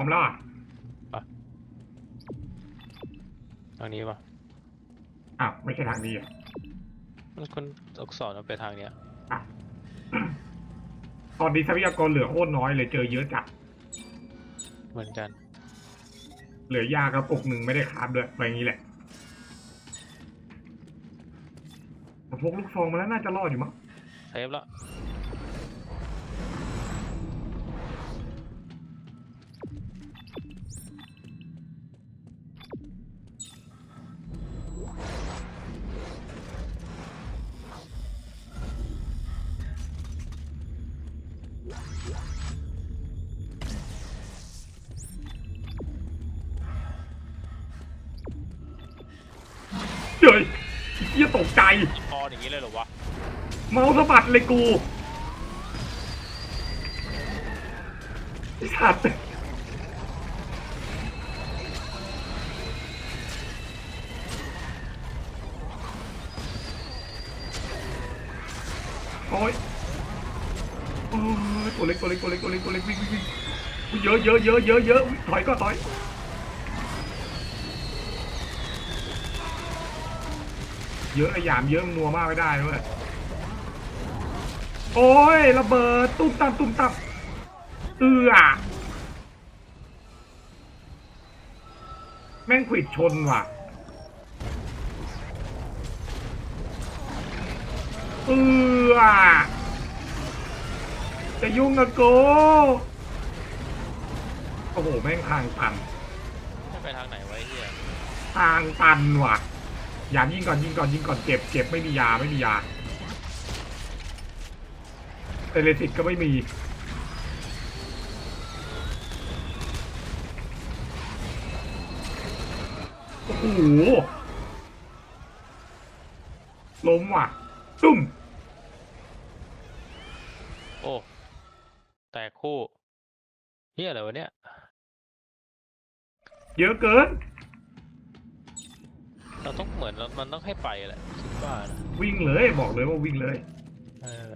ร้อมแล้วอะทางนี้ปะอ้าวไม่ใช่ทางนี้อะมันคนอักษรมันไปทางเนี้ยอะตอนนี้ทรัพยากรเหลือโคตรน้อยเลยเจอเยอะจัดเหมือนกัน เหลือยากระปุกหนึ่งไม่ได้คาบด้วยไปอย่างนี้แหละแต่พกลูกซองมาแล้วน่าจะรอดอยู่มั้งเทปละ เฮ้ยเฮียตกใจพออย่างนี้เลยเหรอวะ เมาส์สะบัดเลยกูไอ้สัตว์โอ้ยโอ้ย ตัวเล็กตัวเล็กตัวเล็กตัวเล็กตัวเล็กวิ่งวิ่งวิ่งเยอะเยอะเยอะเยอะเยอะถอยก็ถอยเยอะไอ้ยามเยอะนัวมากไม่ได้เว้ยโอ้ยระเบิดตุ้มตับตุ้มตับเอือแม่งขิดชนว่ะเอือ จะยุ่งกับโกโอ้โหแม่งทางตันจะไปทางไหนไวะไอ้เฮียทางตันว่ะอย่ายิงก่อนยิงก่อนยิงก่อนเจ็บเจ็บไม่มียาไม่มียาเอเลติกก็ไม่มี โอ้โหล้มว่ะ ตุ้ม โอ้ แตกคู่เฮียอะไรวะเนี่ย เยอะเกิน เราต้องเหมือนเรามันต้องให้ไปแหละคิดว่านะวิ่งเลยบอกเลยว่าวิ่งเลย เออ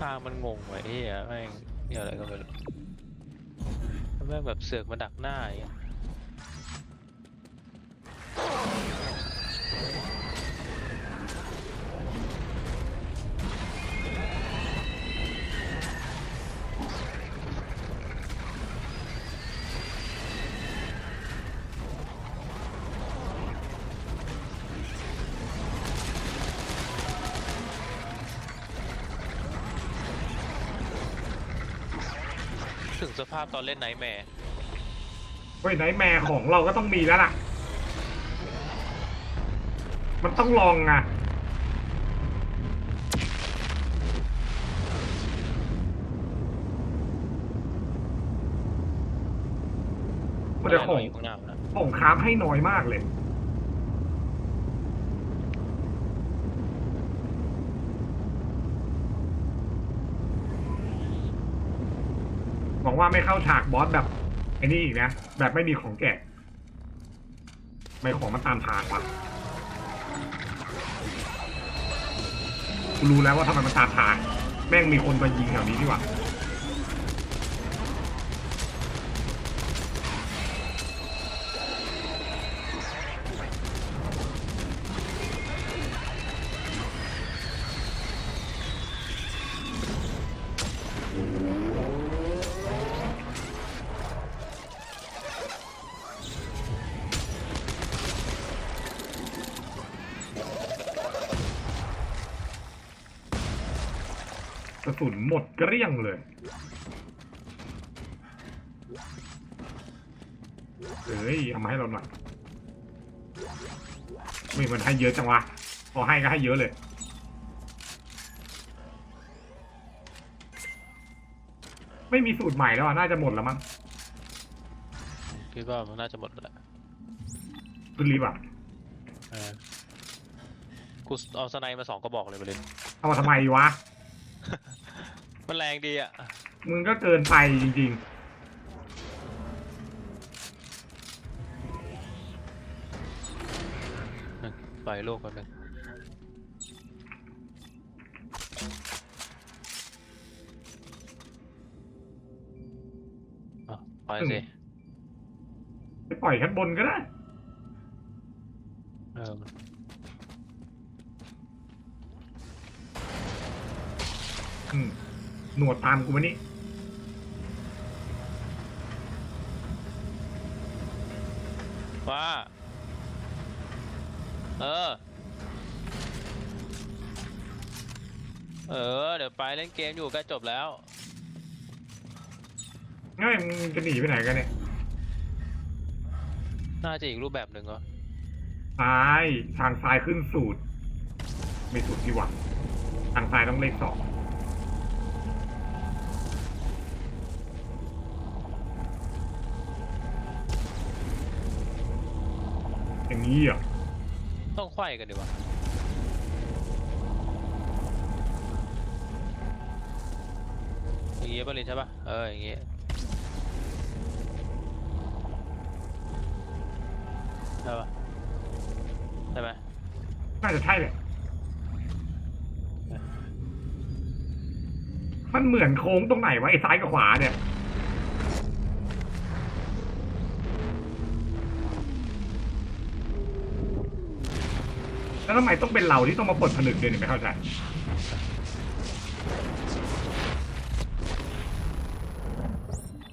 ทางมันงงไว้ไอ้เฮียแม่งเฮียอะไรก็ไม่รู้แล้วแม่งแบบเสือกมาดักหน้าอย่างเงี้ย ถึงสภาพตอนเล่นไนท์แมร์เฮ้ยไนท์แมร์ของเราก็ต้องมีแล้วล่ะ มันต้องลองอะมันจะของอยู่ข้างหน้ามันนะของค้ามให้น้อยมากเลย วังว่าไม่เข้าฉากบอสแบบไอ้นี่อีกนะ แบบไม่มีของแกะไม่ของมาตามทางวะกูรู้แล้วว่าทำไมมันตามทาง แม่งมีคนมายิงแถวนี้ดีกว่า เฮ้ยเอามาให้เราหน่อยไม่มันให้เยอะจังวะพอให้ก็ให้เยอะเลยไม่มีสูตรใหม่แล้วอะน่าจะหมดแล้วมั้งคิดว่ามันน่าจะหมดแล้วแหละคุณรีบอะเออกูเอาสไนด์มาสองกระบอกเลยไปเลยเอามาทำไมวะ มันแรงดีอะ มึงก็เกินไปจริง ไปโลกกันหนึ่งปล่อยสิ ไปปล่อยชั้นบนก็ได้ เอออืมหนวดตามกูมานี่ว่า เออ เออ เดี๋ยวไปเล่นเกมอยู่ใกล้จบแล้ว ง่ายมึงจะหนีไปไหนกันเนี่ยน่าจะอีกรูปแบบหนึ่งเหรอซ้ายทางซ้ายขึ้นสูตรไม่สูตรที่หวังทางซ้ายต้องเลขสองอย่างนี้เหรอะต้องไขว้กันดีกว่า อย่างงี้ป่ะลินใช่ป่ะเอออย่างเงี้ยใช่ป่ะใช่ไหมน่าจะใช่แหละมันเหมือนโค้งตรงไหนวะไอ้ซ้ายกับขวาเนี่ยแล้วทำไมต้องเป็นเราที่ต้องมาปลดผนึกเดวยเนี่ยไม่เข้าใจ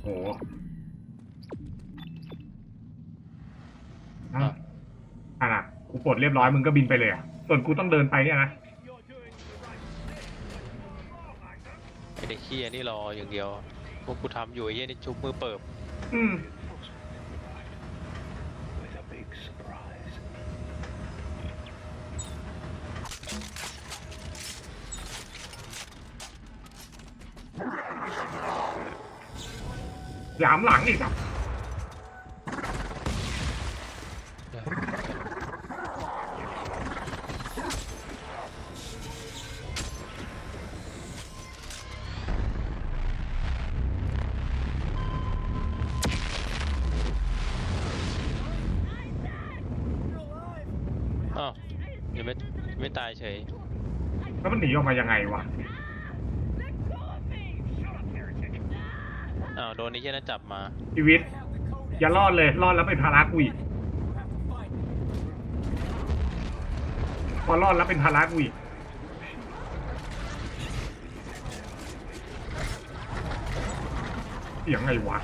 โอ้โห อะอะนะกูปลดเรียบร้อยมึงก็บินไปเลยอะ ส่วนกูต้องเดินไปเนี่ยนะไอเด็กขี้ยนี่รออย่างเดียว พวกกูทำอยู่ไอ้เหี้ยนี่ชุบมือเปิบอืม with a big surprise. หยามหลังอีกอะอ้ ไม่ไม่ตายเฉย แล้วมันหนีออกมายังไงวะอ้าวโดนไอ้เหี้ยนั่นจับมา ชีวิต อย่ารอดเลย รอดแล้วเป็นภาระกูอีกพอรอดแล้วเป็นภาระกูอีกเสียงไงวะ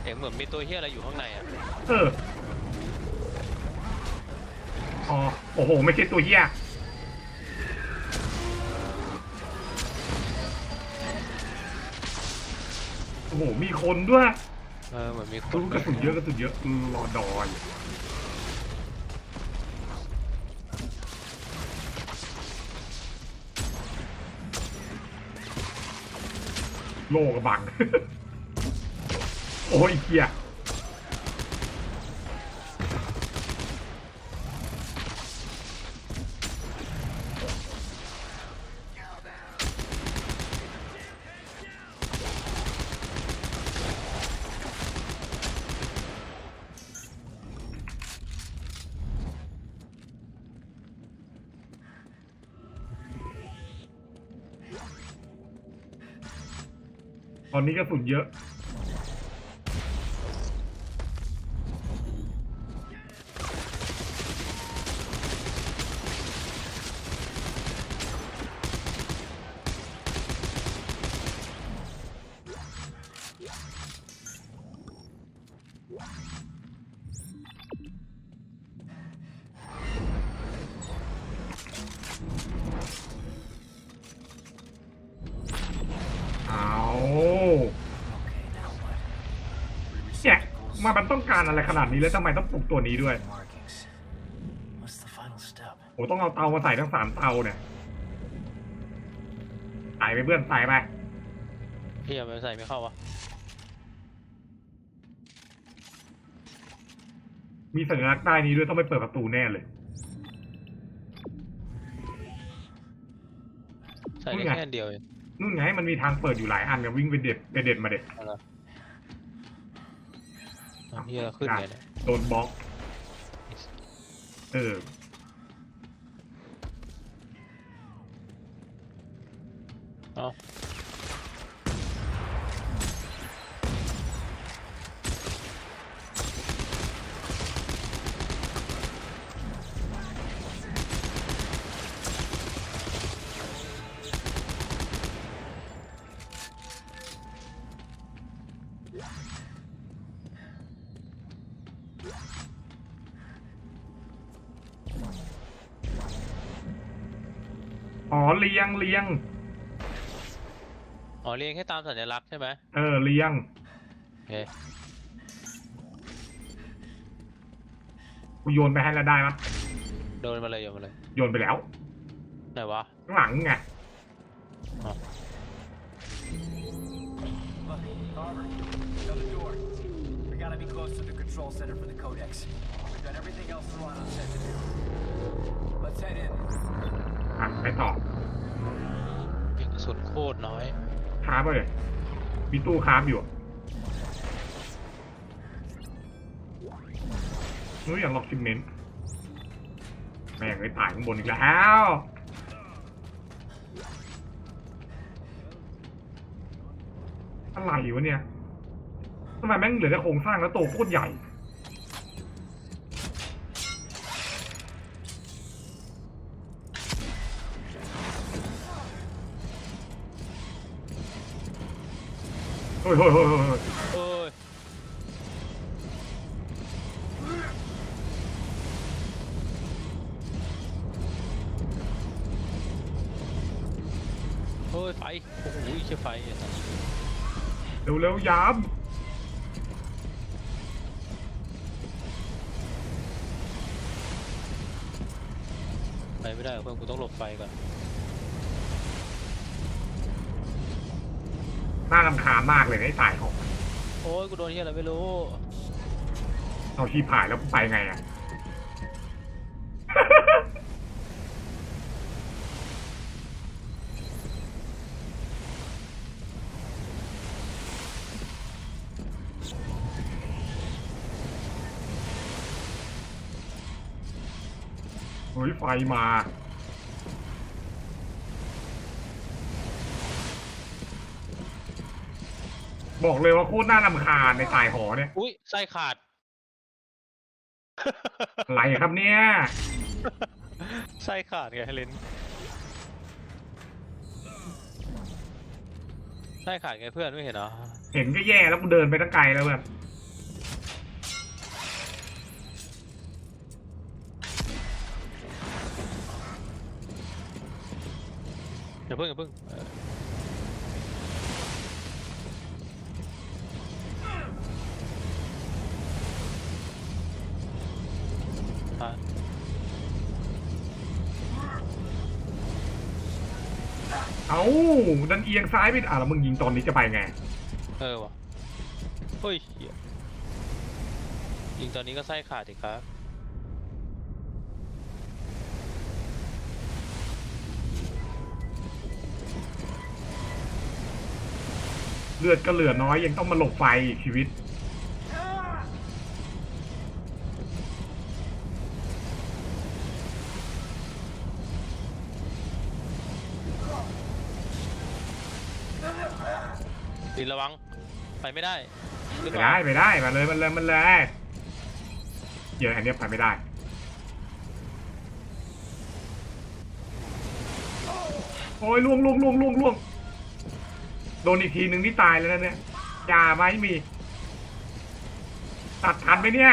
เสียงเหมือนมีตัวเหี้ยอะไรอยู่ข้างในอะ เออ อ๋อโอ้โห ไม่ใช่ตัวเหี้ยโอ้โห มีคนด้วยเออเหมือนมีครู้นกระสุนเยอะกระสุนเยอะรอดอยโลกระบัง โอ้ยเกีย ตอนนี้กระสุนเยอะ เอาเนี่ยมามันต้อง การอะไรขนาดนี้แล้วทำไมต้องปลุกตัวนี้ด้วย Markings. What's the final step? โอ้ต้องเอาเตามาใส่ทั้งสามเตาเนี่ยใส่ไปเพื่อนใส่ไปเหี้ยมันใส่ไม่เข้าวะมีสัญลักษณ์ใต้นี้ด้วยต้องไปเปิดประตูแน่เลย ใส่ได้นี่ไงแค่อันเดียวเองนู่นไงมันมีทางเปิดอยู่หลายอันกับวิ่งไปเด็ดไปเด็ดมาเด็ด เอาละ เอาเหี้ยขึ้นไงเนี่ยโดนบล็อก เออ เอา อ๋อเลียงเลียง อ๋อเรียงให้ตามสัญลักษณ์ใช่ไหมเออเลียง โอเคกูโยนไปให้แล้วได้ปะโดนมาเลยโยนมาเลยโยนไปแล้ว ไหนวะ ข้างหลังไง Look, Carver, another door. We gotta be close to the control center for the Codex. We've got everything else Serrano said to do. Let's head in. อะไปต่อมีกระ สุนโคตรน้อยค้าบไปเลยมีตู้ค้าบอยู่นู้อย่างล็อกซิมเมนต์แม่งไปตายข้างบนอีกแล้วอะไรวะเนี่ยทำไมแม่งเหลือแต่โครงสร้างแล้วโตโคตรใหญ่ ฮ้ยเฮ้ยเฮ้ยเฮ้ยเอ้ยเฮ้ยไฟ โอ้โหเชื่อไฟไอ้สัสเร็วเร็วยามไปไม่ได้เพื่อนกูต้องหลบไฟก่อน น่ารำคาญมากเลยนะไอ้ตายของโอ้ยกูโดนที่อะไรไม่รู้ เอาชีพหายแล้วกูไปไงอะเฮ้ยไฟมา บอกเลยว่าโคตรน่ารำคาญในสายหอเนี่ย อุ้ยไส้ขาด อะไรครับเนี่ยไส้ขาดไงเลนไส้ขาดไงเพื่อนไม่เห็นเหรอเห็นก็แย่แล้วกูเดินไปตั้งไกลแล้วแบบอย่าเพิ่งอย่าเพิ่งเออ เอ้าดันเอียงซ้ายไปอะแล้วมึงยิงตอนนี้จะไปไง เออวะเฮ้ยเหี้ยยิงตอนนี้ก็ไส้ขาดอีกครับเลือดก็เหลือน้อยยังต้องมาหลบไฟอีกชีวิต ดินระวัง ไปไม่ได้หรือไปเปล่าได้ไปได้มาเลยมันเลยมันเลยเดี๋ยวอันเนี้ยไปไม่ได้ โอ้ยล่วงล่วงล่วงล่วงล่วงโดนอีกทีหนึ่งนี่ตายแล้วนะเนี่ยยาไหมมี ตัดทันไหมเนี่ย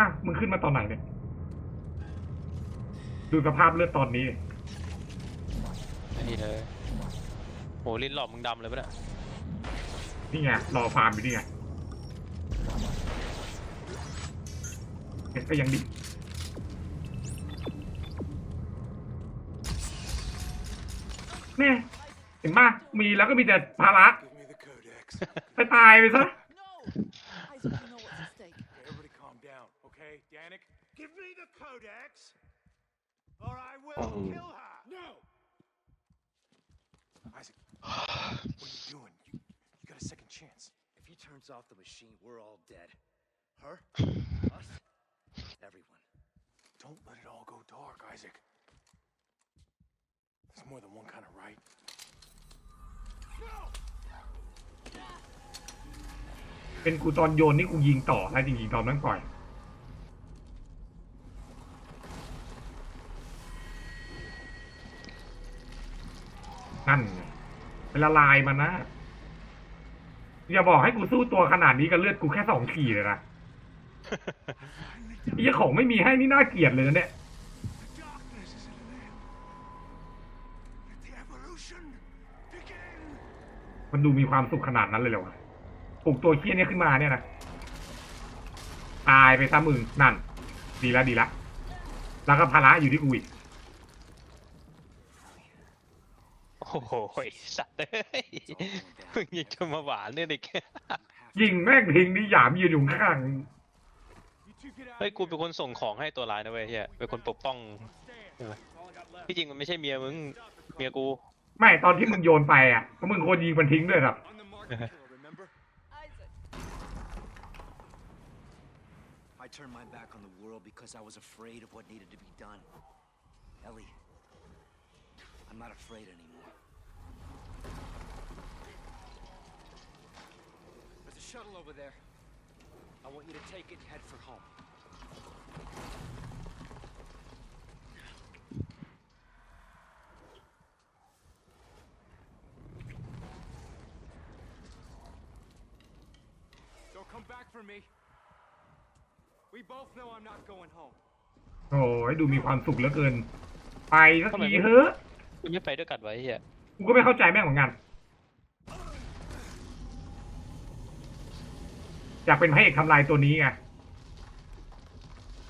อะ มึงขึ้นมาตอนไหนเนี่ย ดู สภาพเลือดตอนนี้ ไอ้นี่เลยโหลิ้นหลอกมึงดำเลยปะเนี่ยนี่ไงรอฟาร์มอยู่นี่ไงเห็นก็ยังดีแน่เห็นป่ะมีแล้วก็มีแต่ภาระ Give me the codex. ไปตายไปซะ No! Isaac, you know what's at stake. Everybody calm down, okay? Danik, give me the codex, or I will kill her. No. Isaac, what are you doing? You, you got a second chance. If he turns off the machine, we're all dead. Her? Us? Everyone. Don't let it all go dark, Isaac. There's more than one kind of right. No! เป็นกูตอนโยนนี่กูยิงต่อแล้วจริงๆตอนนั้นปล่อย นั่นไงเป็นละลายมันนะ อย่าบอกให้กูสู้ตัวขนาดนี้กับเลือดกูแค่สองขีดเลยนะไอ้เหี้ยของไม่มีให้นี่น่าเกลียดเลยนะเนี่ย The darkness is at an end. Let the evolution begin. มันดูมีความสุขขนาดนั้นเลยเหรอวะปลุกตัวเคี้ยเนี้ยขึ้นมาเนี่ยนะ ตายไปซะมึงนั่น ดีละดีละ แล้วก็ภาระอยู่ที่กูอีก โอ้โหไอ้สัตว์เอ้ยมึงยังจะมาหวานเนี่ยเด็กยิงแม่งทิ้งนี่หยามยืนอยู่ข้าง You two get out เฮ้ยกูเป็นคนส่งของให้ตัวร้ายนะเว้ยเฮียเป็นคนปกป้องใช่ไหมที่จริงมันไม่ใช่เมียมึงเมียกูๆไม่ตอนที่มึงโยนไปอะเพราะมึงคนยิงมันทิ้งด้วยครับ on the mark kill, remember? Isaac. shuttle over there. I want you to take it and head for home. Don't come back for me. We both know I'm not going home. โอ้ยดูมีความสุขเหลือเกิน ไปสักทีเฮ้อะ มึงไม่ไปด้วยกันไว้เฮีย กูก็ไม่เข้าใจแม่งเหมือนกัน อยากเป็นพระเอกทำลายตัวนี้ไง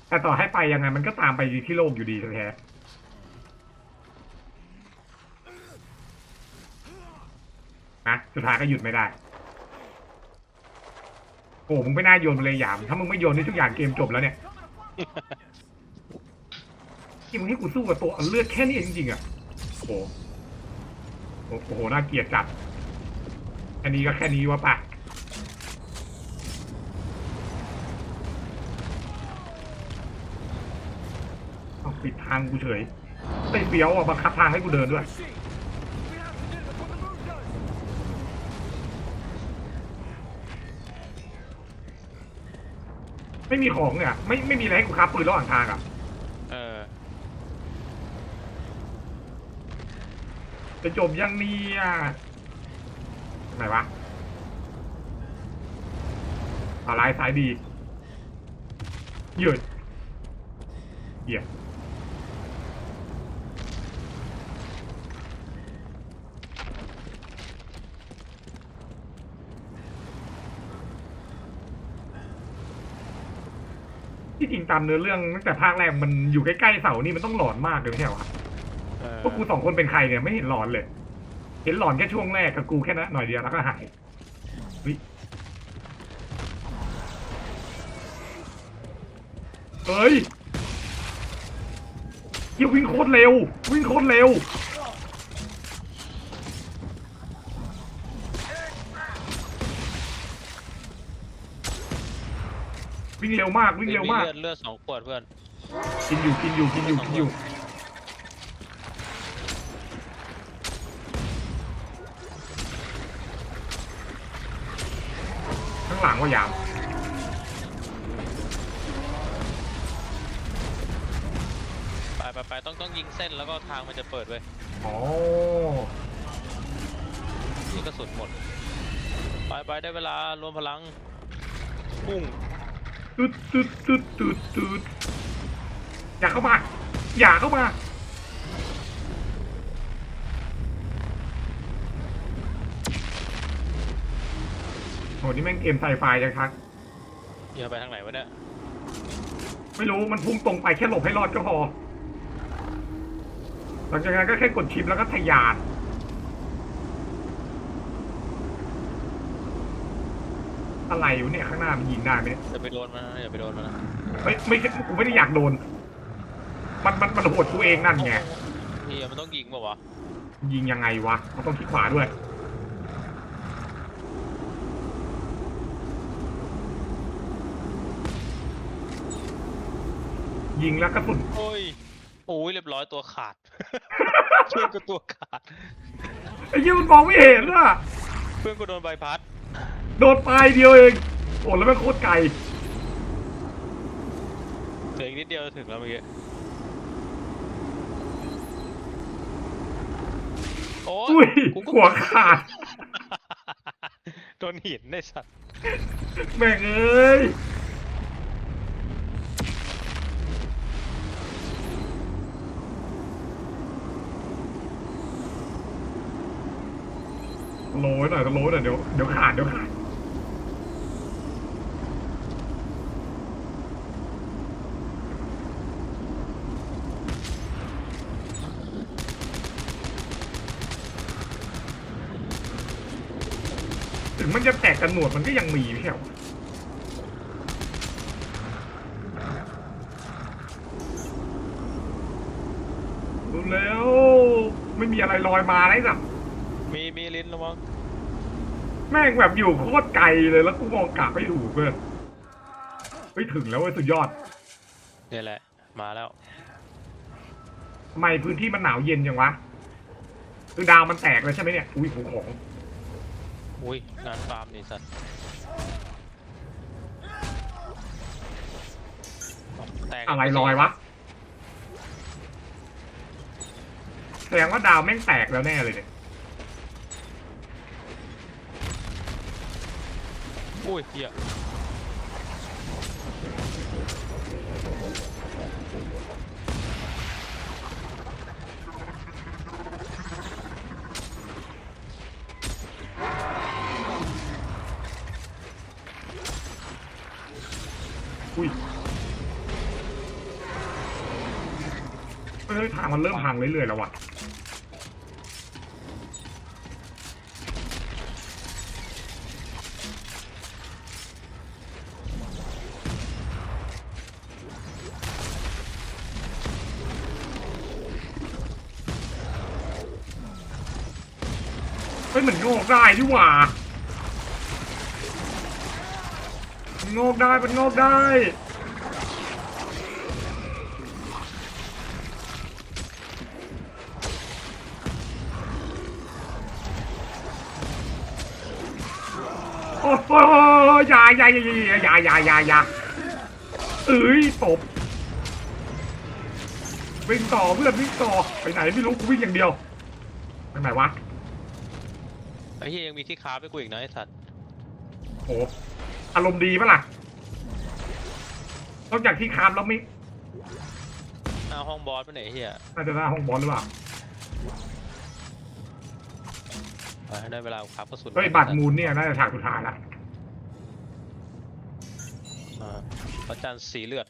แต่ต่อให้ไปยังไงมันก็ตามไปที่โลกอยู่ดีแท้ๆนะสุดท้ายก็หยุดไม่ได้โอ้มึงไม่น่าโยนมาเลยหยาม ถ้ามึงไม่โยนนี่ทุกอย่างเกมจบแล้วเนี่ยที่มึงให้กูสู้กับตัวเลือดแค่นี้จริงๆอะโอ้โหโอ้โหน่าเกลียดจัดแค่นี้ก็แค่นี้วะปะเอา ปิดทางกูเฉยไต้เฟี้ยวอะบังคับทางให้กูเดินด้วย See, we have to do that's what the move does. ไม่มีของเนี่ยไม่ไม่มีอะไรให้กูคับปืนระหว่างทางอะเออจะจบยังเนี่อะไหนวะอะไรสายดีหยุดเหี้ย ที่จริงตามเนื้อเรื่องตั้งแต่ภาคแรกมันอยู่ใกล้ๆเสานี่มันต้องหลอนมากเลยไม่ใช่เหรอวะเออพวกกูสองคนเป็นใครเนี่ยไม่เห็นหลอนเลย เห็นหลอนแค่ช่วงแรกกับกูแค่นั้นหน่อยเดียวแล้วก็หายเฮ้ยเฮ้ยเหี้ยวิ่งโคตรเร็ว วิ่งโคตรเร็ว วิ่งเร็วมากวิ่งเร็วมาก เลือดเลือดสองขวดเพื่อนกินอยู่กินอยู่กินอยู่กินอยู่ข้างหลังว่ายามไปไปไปต้องต้องยิงเส้นแล้วก็ทางมันจะเปิดเว้ยอ๋อนี่กระสุนหมด ไปไปได้เวลารวมพลังพุ่ง ตึ๊ดตึ๊ดตึ๊ดตึ๊ดตึ๊ดอย่าเข้ามา อย่าเข้ามา โห นี่แม่งเกมไซไฟจังครับเฮียไปทางไหนวะเนี่ยไม่รู้มันพุ่งตรงไปแค่หลบให้รอดก็พอ หลังจากนั้นก็แค่กดชิปแล้วก็ทะยาน อะไรอยู่เนี่ยข้างหน้ามันยิงได้ไหมเนี่ยอย่าไปโดนมันนะอย่าไปโดนมันนะไม่ไม่ใช่กูไม่ได้อยากโดน มันมันมันโหดกูเองนั่นไงเฮียมันต้องยิงป่าวะยิงยังไงวะมันต้องคลิกขวาด้วยยิงแล้วกระสุนโอ้ยโอ้ยเรียบร้อยตัวขาด เพื่อนก็ตัวขาดไอ้ยี่มันมองไม่เห็นอะเพื่อนก็โดนใบพัด โดนปลายเดียวเอง โอ้แล้วมันโคตรไกลเหลืออีกนิดเดียวจะถึงแล้วเมื่อกี้ โอ้อุ้ยกูก็หัวขาด โดนหินได้สัตว์แม่งเอ้ย โลไว้หน่อยก็โลไว้หน่อยเดี๋ยวเดี๋ยวขาดเดี๋ยวขาด จะแตกกันหนวดมันก็ยังมีไม่ใช่เหรอวะดูแล้ว ไม่มีอะไรลอยมาเลยสับมีมีลิ้นระวังแม่งแบบอยู่โคตรไกลเลยแล้วกูมองกลับไม่ถูกเพื่อนเฮ้ยถึงแล้วเว้ยสุดยอดเนี่ยแหละ มาแล้ว ทำไมพื้นที่มันหนาวเย็นจังวะคือดาวมันแตกเลยใช่ไหมเนี่ยอุ้ยหูของ อุ้ยงานฟาร์มนี่สัตว์แตกอะไรลอยวะแสดงว่าดาวแม่งแตกแล้วแน่เลยเนี่ยอุ้ยเหี้ยอุ้ย ยทางมันเริ่มพังเรื่อยๆแล้วว่ะเฮ้ยมันโงกได้ดิว่ามันโงกได้มันโงกได้ ย่าอย่าอย่าอย่าอย่าอย่าอย่าเอ้ยตบวิ่งต่อเพื่อนวิ่งต่อไปไหนไม่รู้กูวิ่งอย่างเดียวไปไหนวะไอ้เหี้ยยังมีที่คราฟให้กูอีกนะไอ้สัตว์โอ้อารมณ์ดีปะล่ะนอกจากที่คามแล้วไม่หน้าห้องบอสไปไหนไอ้เหี้ยน่าจะหน้าห้องบอลหรือเปล่าไปให้ได้เวลาคราฟกระสุนเฮ้ยบัตรมูลเนี่ยน่าจะฉากสุดท้ายละ พระจันทร์สีเลือด